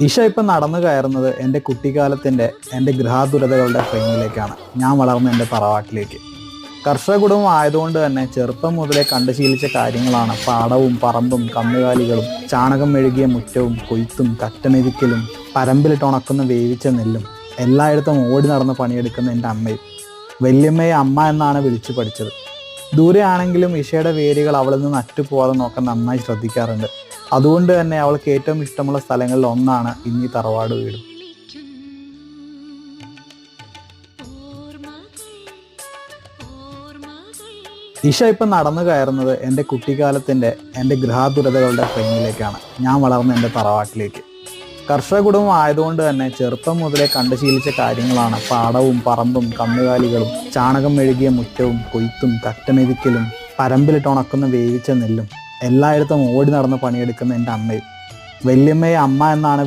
ഇഷ ഇപ്പം നടന്നു കയറുന്നത് എന്റെ കുട്ടിക്കാലത്തിന്റെ എന്റെ ഗൃഹാതുരതകളുടെ ഫ്രെയിമിലേക്കാണ്. ഞാൻ വളർന്ന എന്റെ പറവാട്ടിലേക്ക് കർഷക കുടുംബം ആയതുകൊണ്ട് തന്നെ ചെറുപ്പം മുതലേ കണ്ടു ശീലിച്ച കാര്യങ്ങളാണ് പാടവും പറമ്പും കന്നുകാലികളും ചാണകം മെഴുകിയ മുറ്റവും കൊയ്ത്തും കറ്റമെതിക്കലും പരമ്പിലിട്ട് ഉണക്കുന്ന വേവിച്ച നെല്ലും എല്ലായിടത്തും ഓടി നടന്ന് പണിയെടുക്കുന്ന എന്റെ അമ്മയും. വല്യമ്മയെ അമ്മ എന്നാണ് വിളിച്ചു പഠിച്ചത്. ദൂരെയാണെങ്കിലും ഇഷയുടെ വേരുകൾ അവളിൽ നിന്ന് അറ്റുപോകാതെ നോക്കാൻ നന്നായി ശ്രദ്ധിക്കാറുണ്ട്. അതുകൊണ്ട് തന്നെ അവൾക്ക് ഏറ്റവും ഇഷ്ടമുള്ള സ്ഥലങ്ങളിൽ ഒന്നാണ് ഇന്നീ തറവാട് വീട്. ഇഷ ഇപ്പം നടന്നു കയറുന്നത് എന്റെ കുട്ടിക്കാലത്തിന്റെ എന്റെ ഗൃഹാതുരതകളുടെ ഫ്രെയിമിലേക്കാണ്. ഞാൻ വളർന്ന എന്റെ തറവാട്ടിലേക്ക്. കർഷക കുടുംബം ആയതുകൊണ്ട് തന്നെ ചെറുപ്പം മുതലേ കണ്ടു ശീലിച്ച കാര്യങ്ങളാണ് പാടവും പറമ്പും കന്നുകാലികളും ചാണകം മെഴുകിയ മുറ്റവും കൊയ്ത്തും കറ്റമെതിക്കലും പരമ്പിലിട്ട് ഉണക്കുന്ന വേവിച്ച നെല്ലും. എല്ലായിടത്തും ഓടി നടന്ന് പണിയെടുക്കുന്ന എന്റെ അമ്മയും. വല്യമ്മയെ അമ്മ എന്നാണ്